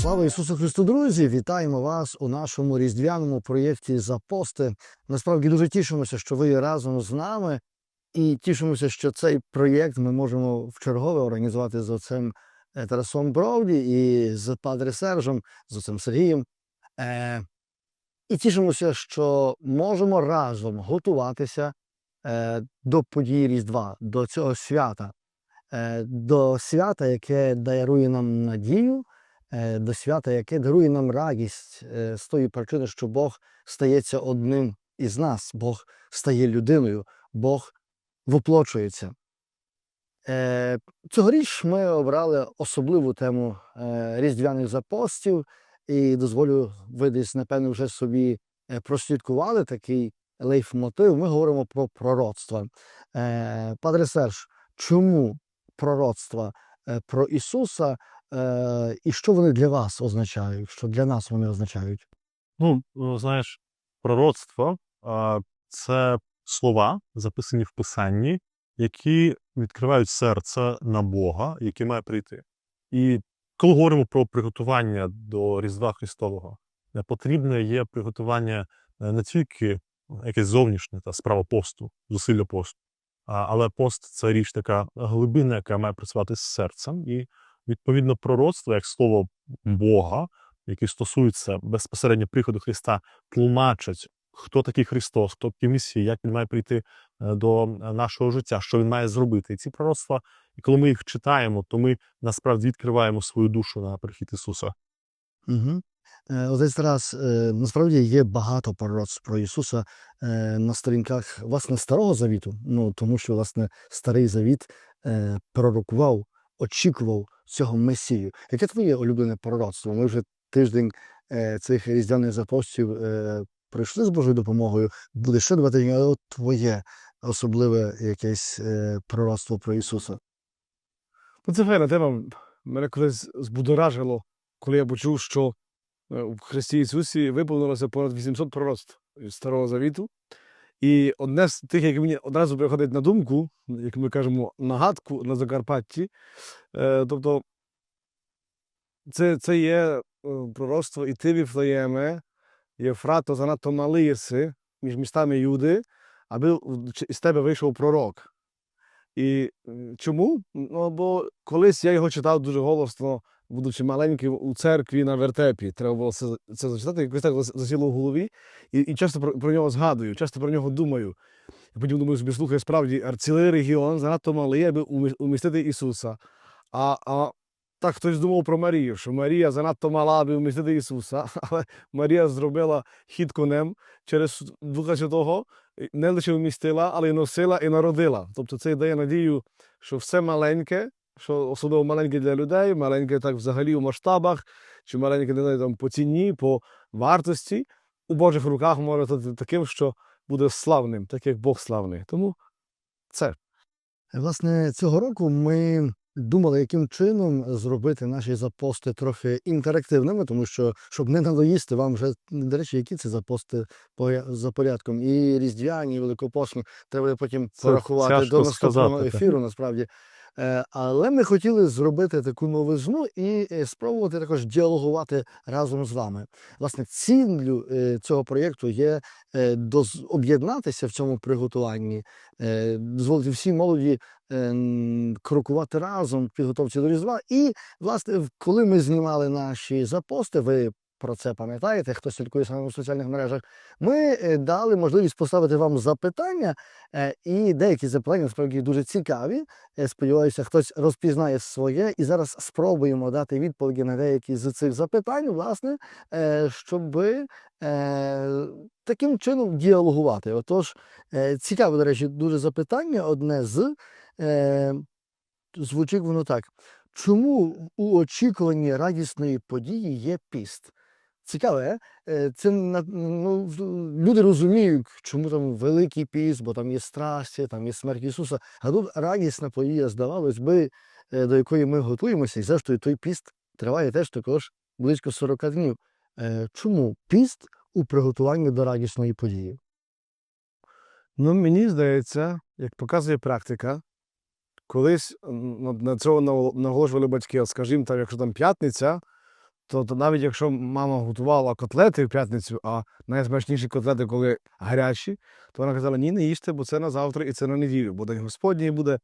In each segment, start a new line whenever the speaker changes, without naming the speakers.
Слава Ісусу Христу, друзі! Вітаємо вас у нашому різдвяному проєкті Запости. Насправді дуже тішимося, що ви разом з нами, і тішимося, що цей проєкт ми можемо вчергове організувати з отцем е, Тарасом Бровді і з Падре Сержем, з отцем Сергієм. Е, і тішимося, що можемо разом готуватися е, до події Різдва, до цього свята, е, до свята, яке дарує нам надію до свята, яке дарує нам радість е, з тої причини, що Бог стається одним із нас, Бог стає людиною, Бог воплочується. Е, Цьогоріч ми обрали особливу тему е, різдвяних запостів, і дозволю, ви десь, напевно, вже собі е, прослідкували такий лейфмотив. Ми говоримо про пророцтва. Е, Падре Серж, чому пророцтва е, про Ісуса Е, і що вони для вас означають? Що для нас вони означають?
Ну, ну, знаєш, пророцтво це слова, записані в Писанні, які відкривають серце на Бога, який має прийти. І коли говоримо про приготування до Різдва Христового, е, потрібне є приготування е, не тільки якесь зовнішнє та справа посту, зусилля посту, але пост це річ така глибина, яка має працювати з серцем. І відповідно пророцтво, як слово Бога, яке стосується безпосередньо приходу Христа, тлумачать, хто такий Христос, хто такий Месій, як він має прийти е, до нашого життя, що він має зробити. І ці пророцтва, і коли ми їх читаємо, то ми насправді відкриваємо свою душу на прихід Ісуса.
Угу. Отець Тарас, е, насправді є багато пророцтв про Ісуса е, на сторінках власне Старого Завіту, ну тому що власне Старий Завіт е, пророкував, очікував цього Месію. Яке твоє улюблене пророцтво? Ми вже тиждень е, цих різдвяних запостів е, пройшли з Божою допомогою. Ще два тижні, але от твоє особливе якесь е, пророцтво про Ісуса.
Ну, це файна тема. Мене колись збудоражило, коли я почув, що в Христі Ісусі виповнилося понад 800 пророцтв Старого Завіту. І одне з тих, яке мені одразу приходить на думку, як ми кажемо, нагадку на Закарпатті. Е, тобто, це, це є е, пророцтво і ти, Віфлеєме, Єфрато занадто малий єси між містами Юди, аби із тебе вийшов пророк. І чому? Ну, бо колись я його читав дуже голосно, будучи маленьким у церкві на вертепі. Треба було це, це зачитати, якось так засіло в голові. І, і часто про, про нього згадую, часто про нього думаю. І потім думаю собі, слухай, справді, цілий регіон занадто малий, аби умі- умістити Ісуса. А, а так хтось думав про Марію, що Марія занадто мала, аби вмістити Ісуса, але Марія зробила хід конем через Духа Святого, не лише вмістила, але й носила і народила. Тобто це дає надію, що все маленьке, що особливо маленьке для людей, маленьке так взагалі у масштабах, чи маленьке не знаю, там, по ціні, по вартості, у Божих руках може бути таким, що буде славним, так як Бог славний. Тому це.
Власне, цього року ми думали, яким чином зробити наші запости трохи інтерактивними, тому що, щоб не надоїсти вам вже, до речі, які це запости по- за порядком. І різдвяні, і великопосні, треба потім
Це
порахувати до наступного
сказати, так.
ефіру, насправді. Е, Але ми хотіли зробити таку новизну і е, спробувати також діалогувати разом з вами. Власне, ціллю е, цього проєкту є об'єднатися в цьому приготуванні, дозволити всій молоді крокувати разом в підготовці до Різдва. І, власне, коли ми знімали наші запости, ви про це пам'ятаєте, хто слідкує саме в соціальних мережах, ми е, дали можливість поставити вам запитання, е, і деякі запитання насправді дуже цікаві. Е, Сподіваюся, хтось розпізнає своє, і зараз спробуємо дати відповіді на деякі з цих запитань, власне, щоб таким чином діалогувати. Отож, цікаве, до речі, дуже запитання. Одне з звучить воно так: чому у очікуванні радісної події є піст? Цікаве, е? це ну, люди розуміють, чому там великий піст, бо там є страсті, там є смерть Ісуса. А тут радісна подія, здавалось би, е, до якої ми готуємося, і зрештою той піст триває теж також близько 40 днів. Е, Чому піст у приготуванні до радісної події?
Ну, мені здається, як показує практика, колись на, цього наголошували батьки, скажімо, там, якщо там п'ятниця, то, то навіть якщо мама готувала котлети в п'ятницю, а найсмачніші котлети, коли гарячі, то вона казала: ні, не їжте, бо це на завтра і це на неділю, бо День Господній буде.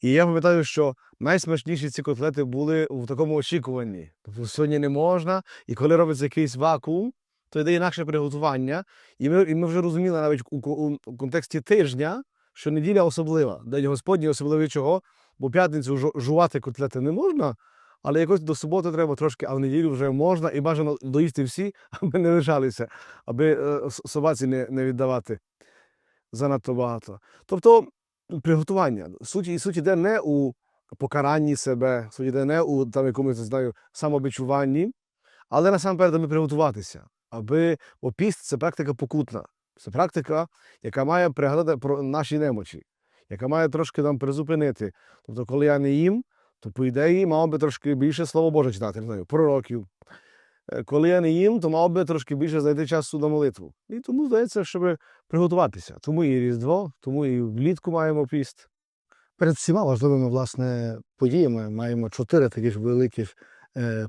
І я пам'ятаю, що найсмачніші ці котлети були в такому очікуванні. Тобто сьогодні не можна, і коли робиться якийсь вакуум, то йде інакше приготування. І ми, і ми вже розуміли навіть у, у, у контексті тижня, що неділя особлива, День Господній особливий чого, бо п'ятницю жувати котлети не можна, але якось до суботи треба трошки, а в неділю вже можна і бажано доїсти всі, аби не лишалися, аби е, собаці не, не віддавати занадто багато. Тобто приготування. Суть, і суть іде не у покаранні себе, суть іде не у там, якомусь, не знаю, самобичуванні, але насамперед аби приготуватися. Аби бо піст це практика покутна. Це практика, яка має пригадати про наші немочі, яка має трошки нам призупинити. Тобто, коли я не їм, то по ідеї мав би трошки більше Слово Боже читати, не знаю, пророків. Е, Коли я не їм, то мав би трошки більше знайти часу на молитву. І тому здається, щоб приготуватися. Тому і Різдво, тому і влітку маємо піст.
Перед всіма важливими власне подіями маємо чотири таких великих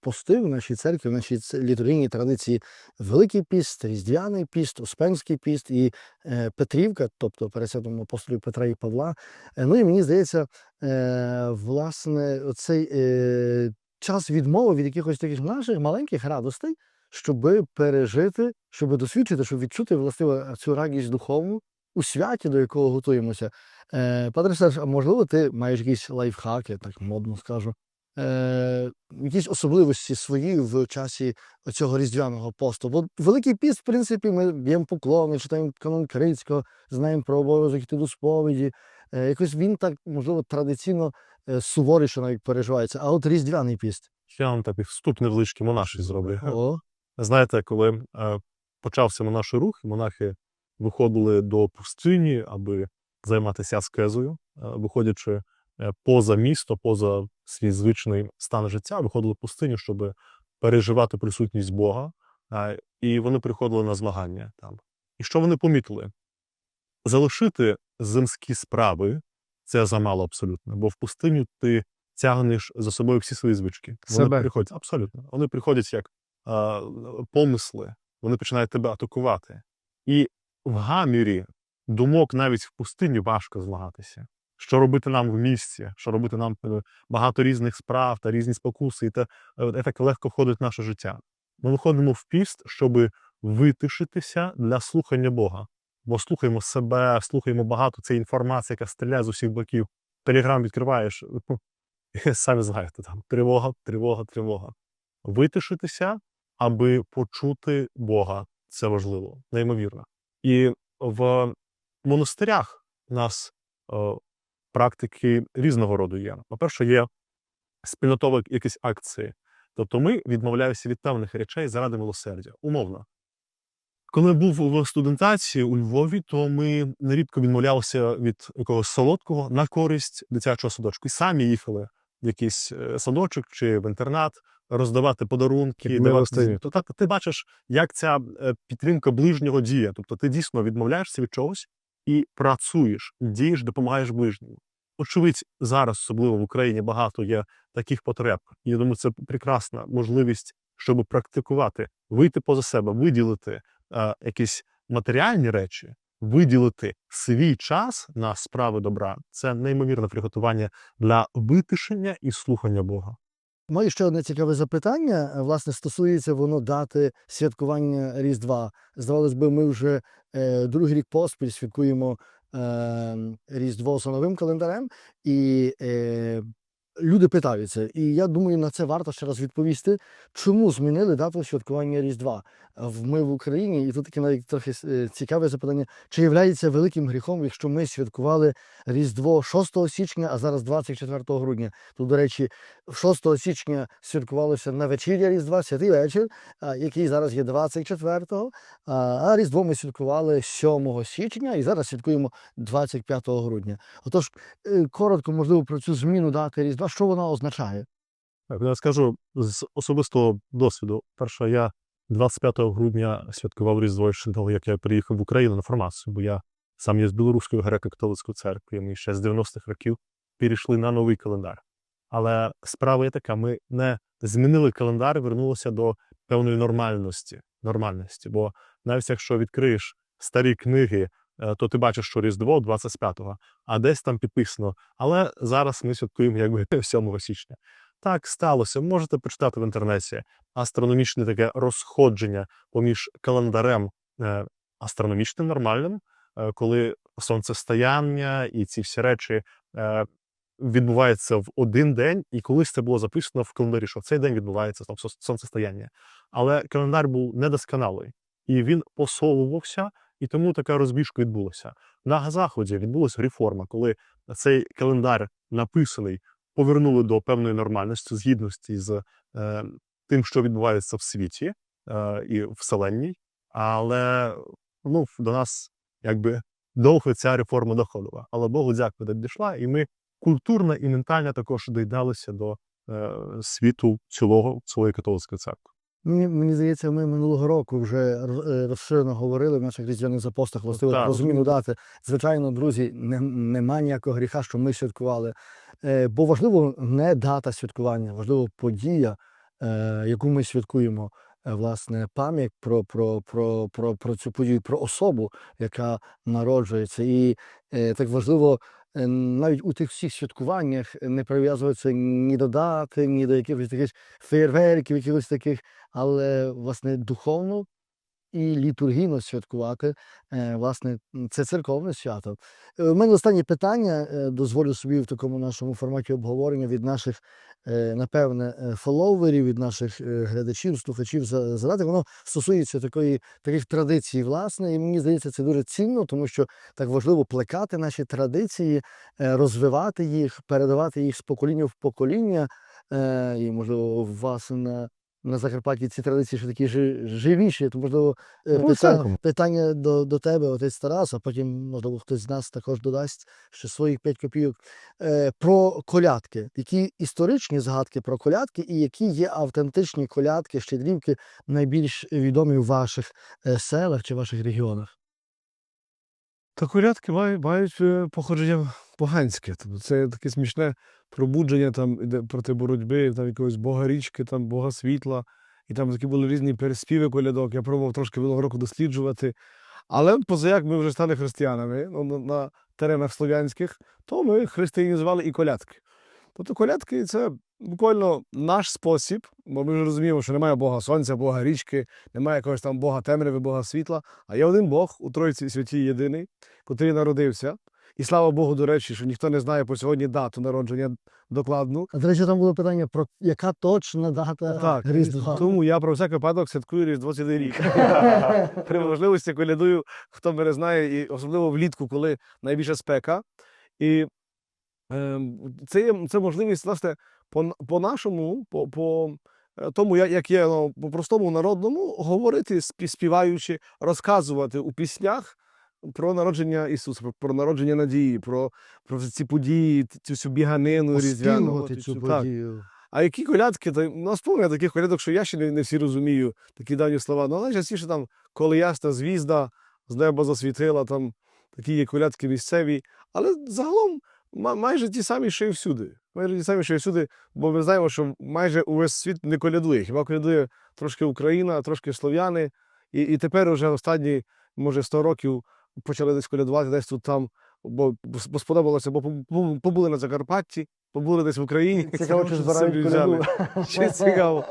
пости в нашій церкві, в нашій літургійній традиції Великий піст, Різдвяний піст, Успенський піст і е, Петрівка, тобто перед святом апостолів Петра і Павла. Е, ну і мені здається, е, власне, оцей е, час відмови від якихось таких наших маленьких радостей, щоб пережити, щоб досвідчити, щоб відчути власне цю радість духовну у святі, до якого готуємося. Е, Серж, а можливо, ти маєш якісь лайфхаки, так модно скажу, е, якісь особливості свої в часі цього різдвяного посту? Бо Великий піст, в принципі, ми б'ємо поклони, читаємо канон Крицького, знаємо про обов'язок йти до сповіді. Е, якось він так, можливо, традиційно е, суворіше навіть переживається. А от різдвяний піст.
Ще я вам такий вступ невеличкий монаший зроблю.
О,
Знаєте, коли е, почався монаший рух, монахи виходили до пустині, аби займатися аскезою, е, виходячи поза місто, поза свій звичний стан життя, виходили в пустиню, щоб переживати присутність Бога. е, І вони приходили на змагання там. І що вони помітили? Залишити земські справи це замало абсолютно, бо в пустиню ти тягнеш за собою всі свої звички. Вони
Себе.
приходять абсолютно. Вони приходять як а, помисли, вони починають тебе атакувати. І в гамірі думок навіть в пустині важко змагатися. Що робити нам в місті, що робити нам е, багато різних справ та різні спокуси, і та е, так легко входить в наше життя. Ми виходимо в піст, щоб витишитися для слухання Бога. Бо слухаємо себе, слухаємо багато цієї інформації, яка стріляє з усіх боків. Телеграм відкриваєш, і самі знаєте, там тривога, тривога, тривога. Витишитися, аби почути Бога. Це важливо, неймовірно. І в монастирях нас е, практики різного роду є. По-перше, є спільнотові якісь акції. Тобто ми відмовляємося від певних речей заради милосердя. Умовно. Коли був в студентації у Львові, то ми нерідко відмовлялися від якогось солодкого на користь дитячого садочку. І самі їхали в якийсь е, садочок чи в інтернат роздавати подарунки. Давати То так ти бачиш, як ця е, підтримка ближнього діє. Тобто ти дійсно відмовляєшся від чогось і працюєш, дієш, допомагаєш ближньому. Очевидь, зараз, особливо в Україні, багато є таких потреб. Я думаю, це прекрасна можливість, щоб практикувати, вийти поза себе, виділити е, якісь матеріальні речі, виділити свій час на справи добра. Це неймовірне приготування для витишення і слухання Бога.
Маю ще одне цікаве запитання. Е, Власне, стосується воно дати святкування Різдва. Здавалось би, ми вже е, другий рік поспіль святкуємо Різдво за новим календарем, і е, люди питаються. І я думаю, на це варто ще раз відповісти, чому змінили дату святкування Різдва. В- Ми в Україні, і тут таке навіть трохи е, цікаве запитання: чи є великим гріхом, якщо ми святкували Різдво 6 січня, а зараз 24 грудня? Тут, до речі, 6 січня святкувалося на вечір'я Різдва, святий вечір, який зараз є 24-го, а, а Різдво ми святкували 7 січня і зараз святкуємо 25 грудня. Отож, е, коротко, можливо, про цю зміну дати Різдва, що вона означає?
Я скажу з особистого досвіду. Перше, я 25 грудня святкував Різдво того, як я приїхав в Україну на формацію, бо я сам є з Білоруської греко-католицької церкви. і Ми ще з 90-х років перейшли на новий календар. Але справа є така: ми не змінили календар, вернулися до певної нормальності. нормальності. Бо навіть якщо відкриєш старі книги, то ти бачиш, що Різдво 25-го, а десь там підписано. Але зараз ми святкуємо якби 7 січня. Так сталося. Можете почитати в інтернеті астрономічне таке розходження поміж календарем е, астрономічним нормальним, е, коли сонцестояння і ці всі речі е, відбуваються в один день, і колись це було записано в календарі, що в цей день відбувається там сонцестояння. Але календар був недосконалий, і він посовувався, і тому така розбіжка відбулася. На заході відбулася реформа, коли цей календар написаний, повернули до певної нормальності, згідності з е, тим, що відбувається в світі е, і в вселенній. Але ну, до нас якби довго ця реформа доходила. Але Богу дякую, де дійшла, і ми культурно і ментально також доєдналися до е, світу цілого цілої католицької церкви.
Мені, мені здається, ми минулого року вже е, розширено говорили в наших різдвяних запостах властиво про зміну дати. Звичайно, друзі, не, нема ніякого гріха, що ми святкували. Е, бо важливо не дата святкування, важливо подія, е, яку ми святкуємо. Е, Власне, пам'ять про, про, про, про, про цю подію, про особу, яка народжується. І е, так важливо навіть у тих всіх святкуваннях не прив'язуються ні до дати, ні до якихось таких фейерверків, якихось таких, але власне духовно і літургійно святкувати. е, Власне, це церковне свято. Е, У мене останнє питання. е, Дозволю собі в такому нашому форматі обговорення від наших, е, напевне, е, фоловерів, від наших е, глядачів, слухачів задати. Воно стосується такої таких традицій, власне, і мені здається, це дуже цінно, тому що так важливо плекати наші традиції, е, розвивати їх, передавати їх з покоління в покоління. Е, І, можливо, у вас на, на Закарпатті ці традиції ще такі живіші, то можливо е,
Ну,
питання, питання до, до тебе, отець Тарас, а потім, можливо, хтось з нас також додасть ще своїх п'ять копійок. Е, Про колядки. Які історичні згадки про колядки, і які є автентичні колядки, щедрівки, найбільш відомі в ваших е, селах чи ваших регіонах?
Та колядки мають, мають е, походження поганське. Тобто це таке смішне пробудження там проти боротьби, там якогось бога річки, там бога світла. І там такі були різні переспіви колядок. Я пробував трошки минулого року досліджувати. Але позаяк ми вже стали християнами ну, на, на теренах слов'янських, то ми християнізували і колядки. Тобто колядки це буквально наш спосіб, бо ми вже розуміємо, що немає Бога Сонця, Бога річки, немає якогось там Бога темряви, Бога світла, а є один Бог у Тройці святій єдиний, котрий народився. І слава Богу, до речі, що ніхто не знає по сьогодні дату народження докладну.
А до речі, там було питання про яка точна дата
Так,
Різдва.
тому я про всяк випадок святкую Різдво цілий рік. При можливості колядую, хто мене знає, і особливо влітку, коли найбільша спека. І ем, це є це можливість, власне, по, по нашому, по, по е, тому, як, як є ну, по простому народному, говорити, співаючи, розказувати у піснях. Про народження Ісуса, про, про народження надії, про, про ці події, цю всю біганину різдвяну.
Цю
цю- так. А які колядки, то у нас повне таких колядок, що я ще не, не всі розумію, такі давні слова. Ну, але найчастіше там, коли ясна звізда з неба засвітила, там такі є колядки місцеві. Але загалом майже ті самі, що і всюди. Майже ті самі, що і всюди, бо ми знаємо, що майже увесь світ не колядує. Хіба колядує трошки Україна, трошки слов'яни. І, і тепер вже останні, може, 100 років почали десь колядувати, десь тут там, бо, бо сподобалося, бо побули на Закарпатті, побули десь в Україні.
Цікаво, чи збирають коляду.
Цікаво.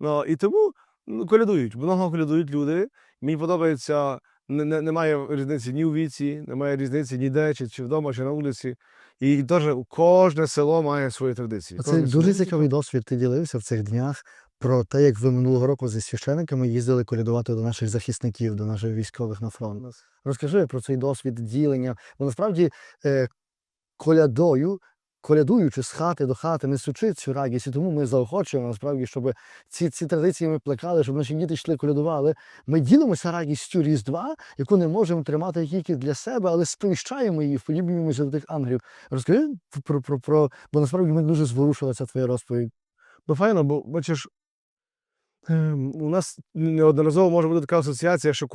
Ну, і тому ну, колядують, много колядують люди. Мені подобається, не, не, немає різниці ні у віці, немає різниці ніде, чи, чи вдома, чи на вулиці. І теж кожне село має свої традиції.
Це дуже цікавий досвід. Ти ділився в цих днях про те, як ви минулого року зі священиками їздили колядувати до наших захисників, до наших військових на фронт. Розкажи про цей досвід ділення. Бо насправді е, колядою, колядуючи з хати до хати, несучи цю радість, і тому ми заохочуємо насправді, щоб ці, ці традиції ми плекали, щоб наші діти йшли колядували. Ми ділимося радістю Різдва, яку не можемо тримати тільки для себе, але сповіщаємо її, вподібнюємося до тих ангелів. Розкажи про, про, про, бо насправді мене дуже зворушила ця твоя розповідь.
Ну, файно, бо бачиш, у нас неодноразово може бути така асоціація, що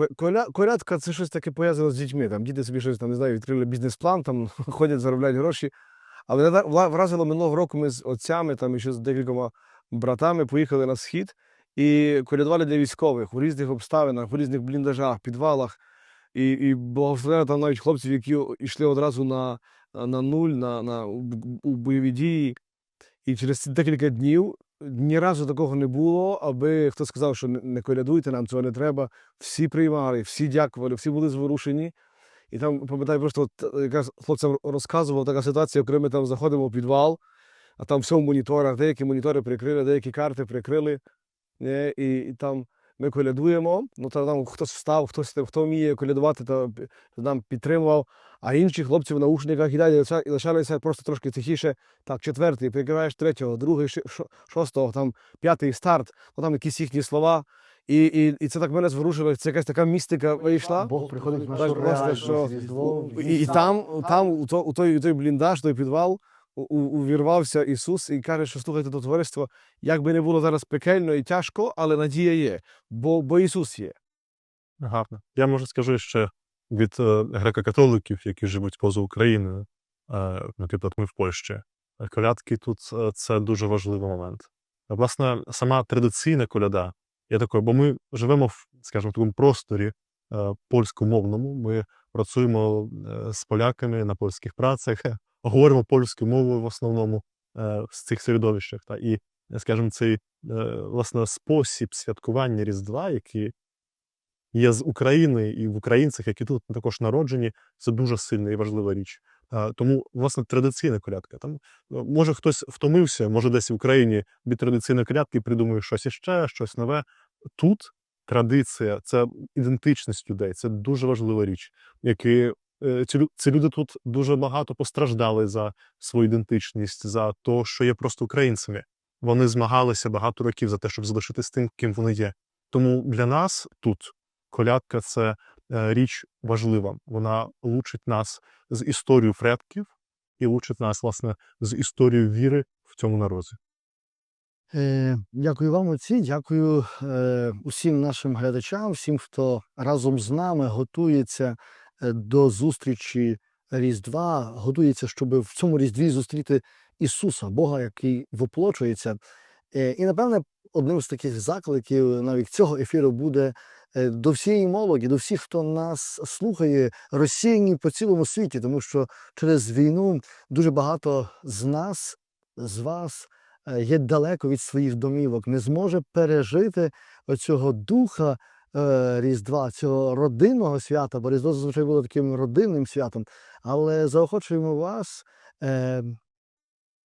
колядка це щось таке пов'язане з дітьми. Там діти собі щось там не знаю, відкрили бізнес-план, там ходять, заробляють гроші. А мене вра- вра- вразило минулого року ми з отцями, там і ще з декількома братами поїхали на схід і колядували для військових у різних обставинах, у різних бліндажах, підвалах. І, і благословено там навіть хлопців, які йшли одразу на, на нуль, на, на, у бойові дії. І через декілька днів ні разу такого не було, аби хто сказав, що не, колядуйте, нам цього не треба. Всі приймали, всі дякували, всі були зворушені. І там, пам'ятаю, просто е, якраз хлопцям розказував така ситуація, коли ми там заходимо в підвал, а там все в моніторах, деякі монітори прикрили, деякі карти прикрили. Не? І, і там ми колядуємо, ну то там хтось встав, хтось там, хто вміє колядувати, то нам підтримував. А інші хлопці в наушниках і далі і лишалися просто трошки тихіше. Так, четвертий, прикриваєш третього, другий, шостого, там п'ятий старт, ну там якісь їхні слова. І, і, і це так мене зворушило. Це якась така містика вийшла.
Бог приходить в нашу
Так, просто, що І, і там, там у, то, у, той, у той бліндаж, той підвал, увірвався Ісус і каже, що слухайте до товариства, як би не було зараз пекельно і тяжко, але надія є, бо, бо Ісус є.
Гарно. Я може скажу ще від е, греко-католиків, які живуть поза Україною, е, наприклад, ми в Польщі. Е, Колядки тут це дуже важливий момент. Власне, сама традиційна коляда є такою, бо ми живемо в, скажімо, такому просторі польськомовному. Ми працюємо з поляками на польських працях, говоримо польською мовою в основному е, в цих середовищах. Та, і, е, скажімо, цей е, власне спосіб святкування Різдва, який є з України і в українцях, які тут також народжені, це дуже сильна і важлива річ. Тому, власне, традиційна колядка. Там може хтось втомився, може десь в Україні від традиційної колядки придумує щось іще, щось нове. Тут традиція, це ідентичність людей, це дуже важлива річ. Які ці, ці люди тут дуже багато постраждали за свою ідентичність, за те, що є просто українцями. Вони змагалися багато років за те, щоб залишитись тим, ким вони є. Тому для нас тут колядка це е, річ важлива. Вона лучить нас з історією предків і лучить нас, власне, з історією віри в цьому народі.
Е, Дякую вам, отці. Дякую е, усім нашим глядачам, всім, хто разом з нами готується е, до зустрічі Різдва, готується, щоб в цьому Різдві зустріти Ісуса, Бога, який воплочується. Е, І, напевне, одним з таких закликів навіть цього ефіру буде е, до всієї молоді, до всіх, хто нас слухає, розсіяні по цілому світі, тому що через війну дуже багато з нас, з вас е, є далеко від своїх домівок, не зможе пережити оцього духа Різдва, цього родинного свята, бо Різдво зазвичай було таким родинним святом. Але заохочуємо вас е,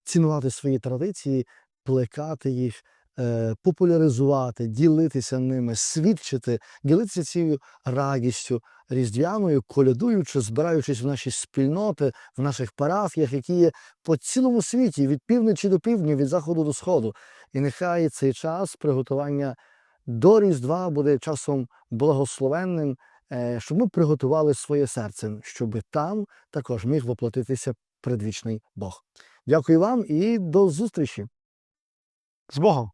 цінувати свої традиції, плекати їх, е, популяризувати, ділитися ними, свідчити, ділитися цією радістю різдвяною, колядуючи, збираючись в наші спільноти, в наших парафіях, які є по цілому світі, від півночі до півдня, від заходу до сходу. І нехай цей час приготування до Різдва буде часом благословенним, е, щоб ми приготували своє серце, щоб там також міг воплотитися предвічний Бог. Дякую вам і до зустрічі!
З Богом!